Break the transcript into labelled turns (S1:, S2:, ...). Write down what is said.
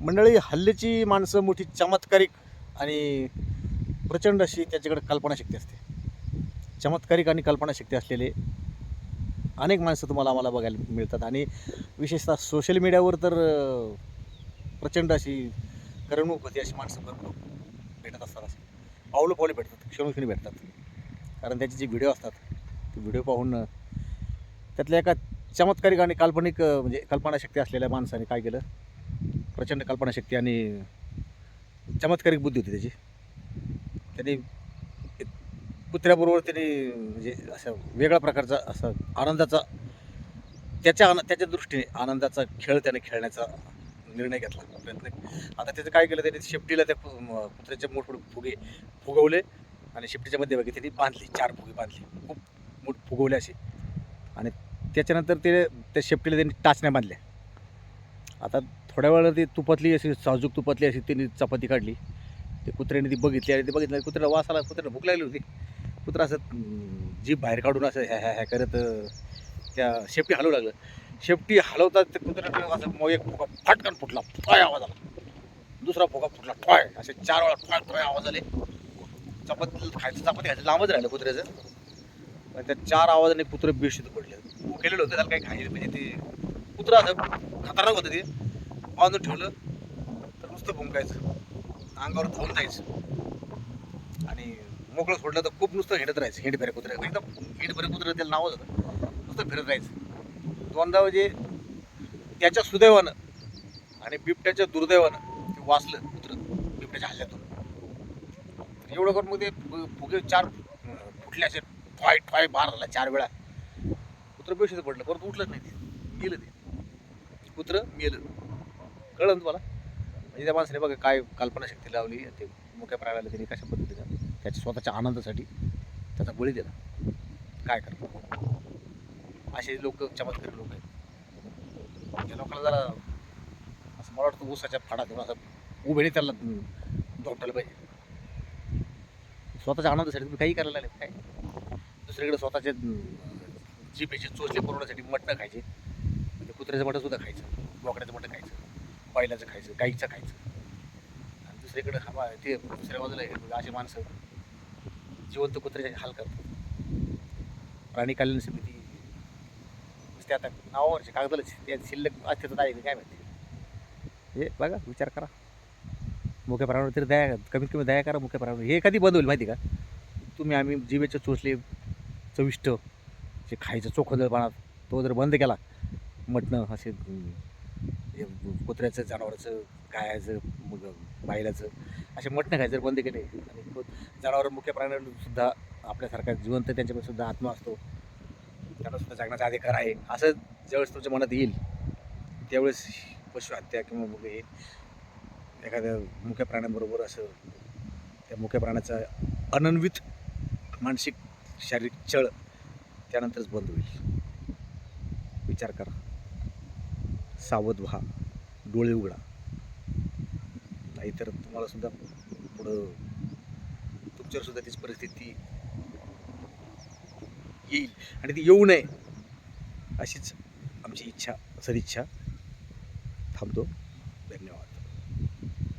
S1: मंडळी हल्लीची माणसं मोठी चमत्कारिक आणि प्रचंड अशी त्याच्याकडे कल्पनाशक्ती असते. चमत्कारिक आणि कल्पनाशक्ती असलेले अनेक माणसं तुम्हाला आम्हाला बघायला मिळतात आणि विशेषतः सोशल मीडियावर तर प्रचंड अशी करमणूक होती अशी माणसं भरपूर भेटत असतात. असे पावलं पावले भेटतात क्षणोक्षणी भेटतात. कारण त्याचे जे व्हिडिओ असतात ते व्हिडिओ पाहून त्यातल्या एका चमत्कारिक आणि काल्पनिक म्हणजे कल्पनाशक्ती असलेल्या माणसाने काय केलं? प्रचंड कल्पनाशक्ती आणि चमत्कारिक बुद्धी होती त्याची. त्यांनी कुत्र्याबरोबर त्यांनी म्हणजे असं वेगळ्या प्रकारचा असा आनंदाचा त्याच्या आन त्याच्या दृष्टीने आनंदाचा खेळ त्याने खेळण्याचा निर्णय घेतला प्रयत्न. आता त्याचं काय केलं त्याने शेपटीला त्या कुत्र्याचे मोठमोठे फुगे फुगवले आणि शेपटीच्या मध्यभागी त्यांनी बांधली चार फुगे बांधली. खूप मोठ फुगवले असे. आणि त्याच्यानंतर ते त्या शेपटीला त्यांनी टाचण्या बांधल्या. आता थोड्या वेळाला ती तुपातली अशी साजूक तुपातली अशी त्यांनी चपाती काढली. ते कुत्र्याने ती बघितली आणि ती बघितलं कुत्र्याला वास आला कुत्र्याला भूक लागली होती. कुत्रा असं अं, जीभ बाहेर काढून असं ह्या ह्या ह्या करत त्या शेपटी हलवू लागलं. शेपटी हलवतात ते कुत्र्याने असं मग एक फुगा फाटकन फुटला ठोय आवाज आला. दुसरा फुगा फुटला ठोय असे चार वेळा ठोय ठोय आवाज आले. चपाती खायचं चपाती खायचं लांबच राहिलं कुत्र्याचं. आणि त्या चार आवाजाने कुत्रं बेशुद्ध पडले. केलेलं होतं त्याला काही खायचं म्हणजे ते कुत्रं असं खतरनाक होतं ते. बांधून ठेवलं तर नुसतं भुंकायचं. अंगावर धुवून जायचं. आणि मोकळं सोडलं तर खूप नुसतं हिंडत राहायचं. हिंड फेरे कुत्रे. एकदम हिंड फेरे कुत्रे त्याला नावच होतं. नुसतं फिरत राहायचं. दोनदा म्हणजे त्याच्या सुदैवानं आणि बिबट्याच्या दुर्दैवानं ते वाचलं कुत्रं बिबट्याच्या हल्ल्यातून. एवढं करून मग ते फुगे चार फुटल्याचे फुटले असे. ठॉय ठॉय बार झाला चार वेळा. कुत्रं बेशुद्ध पडलं. परत उठलं नाही ते. गेलं ते. कुत्रं मेलं. कळलं ना तुम्हाला? म्हणजे त्या माणसाने बघा काय कल्पनाशक्ती लावली ते मुख्या प्राण्याला त्यांनी कशा पद्धतीनं त्याच्या स्वतःच्या आनंदासाठी त्याचा बळी दिला. काय करतो असे लोक चमत्कारी लोक आहेत. त्या लोकांना जरा असं मला वाटतं ऊसाच्या फाडा देऊन असं उभेने त्याला धोपटायला पाहिजे. स्वतःच्या आनंदासाठी तुम्ही काही करायला लागले काय? दुसरीकडे स्वतःचे जिभेचे चोचले पुरवण्यासाठी मटणं खायचे. म्हणजे कुत्र्याचं मटण सुद्धा खायचं बोकड्याचं मटण खायचं. बैलाचं खायचं गाईचं खायचं. आणि दुसरीकडे बा ते दुसऱ्या बाजूला हे अशी माणसं. जिवंत कुत्र्याचे हाल करतात. प्राणी कल्याण समिती. नुसते आता नावावरचे कागदालाच त्या शिल्लक अस्तित्वात आहे नाही काय माहिती. हे बघा विचार करा. मुख्य प्राणावर तरी दया कमीत कमी दया करा मुख्य प्राणावर हे कधी बंद होईल माहिती का? तुम्ही आम्ही जिभेचे चोचले चविष्ट जे खायचं चोखंदळपणा तो जर बंद केला मटणं असे अं, कुत्र्याचं जनावराचं गायाचं मग बायलाचं असे मटणं खायचं जर बंद केले. आणि जनावर मुख्य प्राण्यांसुद्धा आपल्यासारखा जिवंत त्यांच्यामध्ये सुद्धा आत्मा असतो. त्यांना सुद्धा जगण्याचा अधिकार आहे. असं ज्यावेळेस तुमच्या मनात येईल त्यावेळेस पशुहत्या किंवा मग हे एखाद्या मुख्य प्राण्यांबरोबर असं त्या मुख्य प्राण्याचा अनन्वित मानसिक शारीरिक छळ त्यानंतरच बंद होईल. विचार करा. सावध व्हा. डोळे उघडा. नाहीतर तुम्हाला सुद्धा पुढं तुमच्यावर सुद्धा तीच परिस्थिती येईल. आणि ती येऊ नये अशीच आमची इच्छा सदिच्छा. थांबतो. धन्यवाद.